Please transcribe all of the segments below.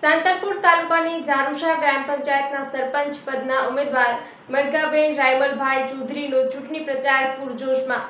સાંતલપુર તાલુકાની જારુશા ગ્રામ પંચાયતના સરપંચ પદના ઉમેદવાર મરગાબેન રાયમલભાઈ ચૌધરીનો ચૂંટણી પ્રચાર પૂરજોશમાં.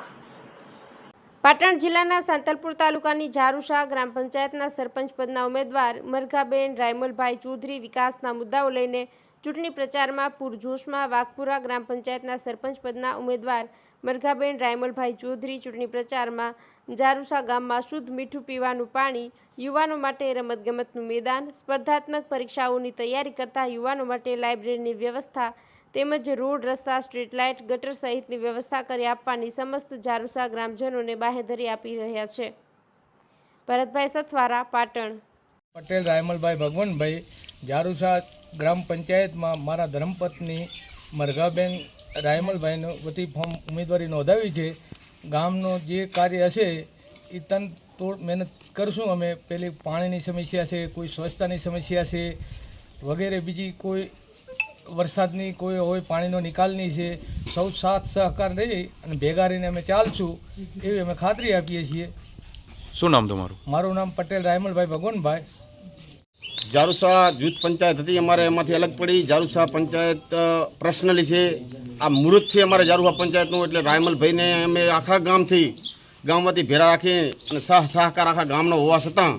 પાટણ જિલ્લાના સાંતલપુર તાલુકાની જારુશા ગ્રામ પંચાયતના સરપંચ પદના ઉમેદવાર મરઘાબેન રાયમલભાઈ ચૌધરી વિકાસના મુદ્દાઓ લઈને ચૂંટણી પ્રચારમાં પૂરજોશમાં વાઘપુરા ગ્રામ પંચાયતના સરપંચ પદના ઉમેદવાર મરઘાબેન રાયમલભાઈ ચૌધરી ચૂંટણી પ્રચારમાં જારુસા ગામમાં શુદ્ધ મીઠું પીવાનું પાણી યુવાનો માટે રમતગમતનું મેદાન, સ્પર્ધાત્મક પરીક્ષાઓની તૈયારી કરતા યુવાનો માટે લાઇબ્રેરીની વ્યવસ્થા તેમજ રોડ, રસ્તા, સ્ટ્રીટ લાઇટ, ગટર સહિતની વ્યવસ્થા કરી આપવાની સમસ્ત જારુસા ગ્રામજનોને બાહેધરી આપી રહ્યા છે. ભરતભાઈ સથવારા, પાટણ. પટેલ, રાયમલભાઈ ભગવાનભાઈ જારુસા ગ્રામ પંચાયતમાં મારા ધર્મપત્ની મરઘાબેન રાયમલભાઈનું વતી ફોર્મ ઉમેદવારી નોંધાવી છે. ગામનો જે કાર્ય હશે એ તન તોડ મહેનત કરશું અમે. પેલી પાણીની સમસ્યા છે કોઈ સ્વચ્છતાની સમસ્યા છે વગેરે બીજી કોઈ વરસાદની કોઈ હોય પાણીનો નિકાલની છે સૌ સાથ સહકાર રહી અને ભેગા રહીને અમે ચાલશું એવી અમે ખાતરી આપીએ છીએ. શું નામ તમારું? મારું નામ પટેલ રાયમલભાઈ ભગવાનભાઈ. જારુસા જૂથ પંચાયત હતી, અમારે એમાંથી અલગ પડી. જારુસા પંચાયત પર્સનલી છે. આ મૃત છે અમારે જારુસા પંચાયતનું, એટલે રાયમલભાઈને અમે આખા ગામથી, ગામમાંથી ભેળા રાખી અને સહ, સહકાર આખા ગામનો હોવા છતાં,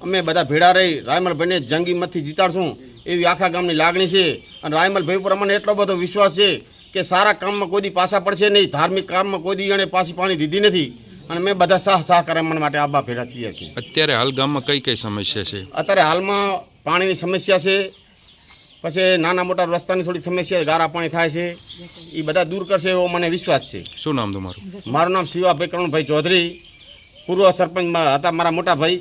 અમે બધા ભેળા રહી રાયમલભાઈને જંગીમતથી જીતાડશું એવી આખા ગામની લાગણી છે. અને રાયમલભાઈ ઉપર અમને એટલો બધો વિશ્વાસ છે કે સારા કામમાં કોઈ પાછા પડશે નહીં, ધાર્મિક કામમાં કોઈ એણે પાછી પાણી દીધી નથી. અને મેં બધા સાહ સાહ કરે મને માટે આબા ભેળા છીએ છીએ અત્યારે હાલ ગામમાં કઈ કઈ સમસ્યા છે? અત્યારે હાલમાં પાણીની સમસ્યા છે પછી નાના મોટા રસ્તાની થોડી સમસ્યા ગારા પાણી થાય છે એ બધા દૂર કરશે એવો મને વિશ્વાસ છે. શું નામ તમારું? મારું નામ શિવાભાઈ કરણભાઈ ચૌધરી પૂર્વ સરપંચમાં હતા મારા મોટા ભાઈ.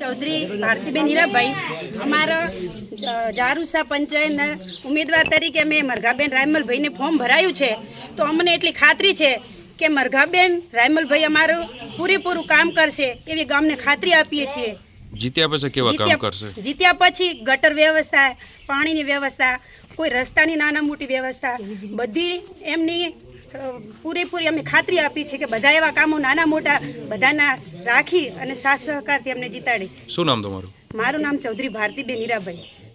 ચૌધરી ભારતીબેન હીરાભાઈ અમારા જારુસા પંચાયતના ઉમેદવાર તરીકે મેં મરઘાબેન રાયમલભાઈને ફોર્મ ભરાયું છે. તો અમને એટલી ખાતરી છે કે મરઘાબેન રાયમલભાઈ અમારું પૂરેપૂરું કામ કરશે એવી ગામને ખાતરી આપીએ છીએ. જીત્યા પછી કેવા કામ કરશે? જીત્યા પછી ગટર વ્યવસ્થા પાણીની વ્યવસ્થા કોઈ રસ્તાની નાના મોટી વ્યવસ્થા બધી એમની પૂરેપૂરી અમે ખાતરી આપી છે કે બધા એવા કામો નાના મોટા બધાના રાખી અને સાથ સહકારથી અમને જીતાડી. શું નામ તમારું? મારું નામ ચૌધરી ભારતીબેન હીરાભાઈ.